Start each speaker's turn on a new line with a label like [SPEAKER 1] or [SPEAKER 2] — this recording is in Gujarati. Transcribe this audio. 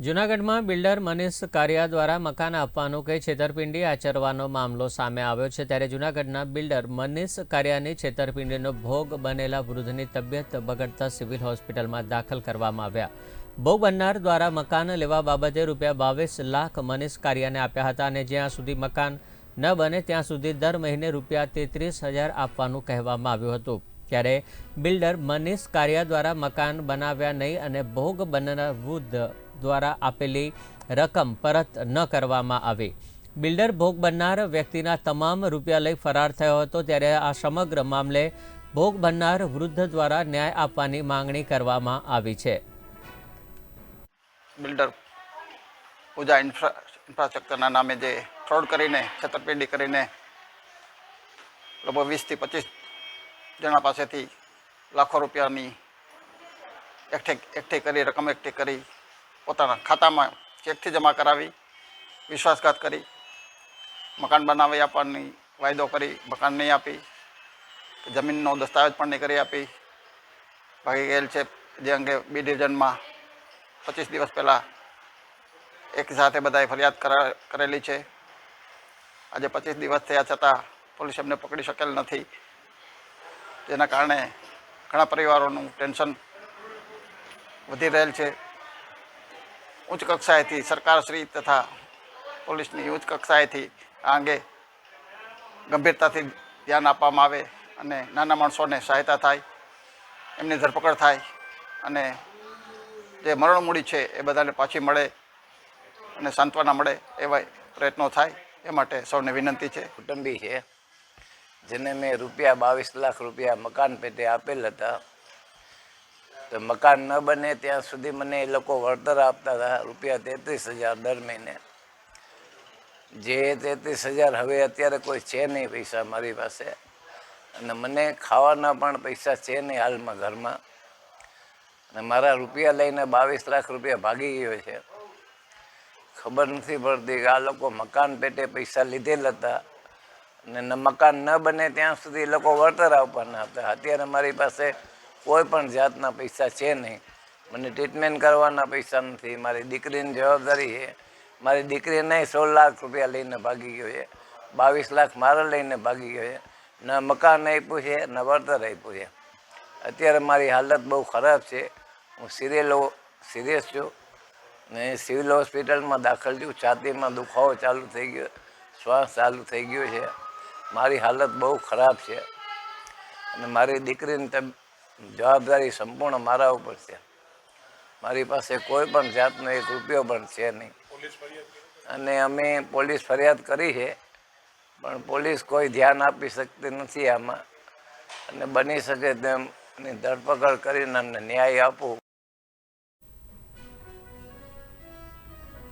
[SPEAKER 1] જૂનાગઢમાં બિલ્ડર મનીષ કારિયા દ્વારા મકાન આપવાનું કે છેતરપિંડી આચરવાનો મામલો સામે આવ્યો છે ત્યારે જૂનાગઢના બિલ્ડર મનીષ કારિયાની છેતરપિંડીનો ભોગ બનેલા વૃદ્ધની તબિયત બગડતા સિવિલ હોસ્પિટલમાં દાખલ કરવામાં આવ્યા. ભોગ બનનાર દ્વારા મકાન લેવા બાબતે રૂપિયા બાવીસ લાખ મનીષ કારિયાને આપ્યા હતા અને જ્યાં સુધી મકાન ન બને ત્યાં સુધી દર મહિને રૂપિયા તેત્રીસ હજાર આપવાનું કહેવામાં આવ્યું હતું. ત્યારે બિલ્ડર મનીષ કારિયા દ્વારા મકાન બનાવ્યા નહીં અને ભોગ બનનાર વૃદ્ધ દ્વારા આપેલી રકમ પરત ન કરવામાં આવે. બિલ્ડર ભોગ બનનાર વ્યક્તિના તમામ રૂપિયા લઈ ફરાર થયો હતો ત્યારે આ સમગ્ર મામલે ભોગ બનનાર વૃદ્ધ દ્વારા ન્યાય આપવાની માંગણી કરવામાં આવી છે.
[SPEAKER 2] બિલ્ડર પૂજા ઇન્ફ્રા, ઇન્ફ્રાસ્ટ્રક્ચરના નામે જે ફ્રોડ કરીને, છેતરપિંડી કરીને લગભગ વીસથી પચીસ જણા પાસેથી લાખો રૂપિયાની એકઠી એકઠી કરી, રકમ એકઠી કરી પોતાના ખાતામાં ચેકથી જમા કરાવી, વિશ્વાસઘાત કરી, મકાન બનાવી આપવાની વાયદો કરી, મકાન નહીં આપી, જમીનનો દસ્તાવેજ પણ નહીં કરી આપી. ભાગી ગયેલ છે જે અંગે બી ડિવિઝનમાં પચીસ દિવસ પહેલાં એક સાથે બધાએ ફરિયાદ કરા, કરેલી છે. આજે પચીસ દિવસ થયા છતાં પોલીસ એમને પકડી શકેલ નથી. જેના કારણે ઘણા પરિવારોનું ટેન્શન વધી રહેલ છે. ઉચ્ચ કક્ષાએથી સરકારશ્રી તથા પોલીસની ઉચ્ચ કક્ષાએથી આ અંગે ગંભીરતાથી ધ્યાન આપવામાં આવે અને નાના માણસોને સહાયતા થાય, એમની ધરપકડ થાય અને જે મરણમૂડી છે એ બધાને પાછી મળે અને સાંત્વના મળે એવા પ્રયત્નો થાય એ માટે સૌને વિનંતી છે.
[SPEAKER 3] કુટુંબી છે. જેને મેં રૂપિયા બાવીસ લાખ રૂપિયા મકાન પેટે આપેલ હતા તો મકાન ન બને ત્યાં સુધી મને એ લોકો વળતર આપતા હતા, રૂપિયા તેત્રીસ હજાર દર મહિને. જે તેત્રીસ હજાર હવે અત્યારે કોઈ છે નહીં પૈસા મારી પાસે. અને મને ખાવાના પણ પૈસા છે નહીં હાલમાં ઘરમાં. અને મારા રૂપિયા લઈને બાવીસ લાખ રૂપિયા ભાગી ગયો છે. ખબર નથી પડતી કે આ લોકો મકાન પેટે પૈસા લીધેલ હતા. અને મકાન ન બને ત્યાં સુધી એ લોકો વળતર આપવાના હતા. અત્યારે મારી પાસે કોઈ પણ જાતના પૈસા છે નહીં. મને ટ્રીટમેન્ટ કરવાના પૈસા નથી. મારી દીકરીની જવાબદારી છે. મારી દીકરીને સોળ લાખ રૂપિયા લઈને ભાગી ગયો છે. બાવીસ લાખ મારે લઈને ભાગી ગયો છે. ન મકાન આપ્યું છે, ન વળતર આપ્યું છે. અત્યારે મારી હાલત બહુ ખરાબ છે. હું સિરિયલો સિરિયસ છું. ને સિવિલ હોસ્પિટલમાં દાખલ છું. છાતીમાં દુખાવો ચાલુ થઈ ગયો. શ્વાસ ચાલુ થઈ ગયો છે. મારી હાલત બહુ ખરાબ છે. અને મારી દીકરીની જવાબદારી સંપૂર્ણ મારા ઉપર છે. મારી પાસે કોઈ પણ જાતનો એક રૂપિયો પણ છે નહીં. અને અમે પોલીસ ફરિયાદ કરી છે, પણ પોલીસ કોઈ ધ્યાન આપી શકતી નથી આમાં. અને બની શકે તેમ ધરપકડ કરીને અમને ન્યાય આપવું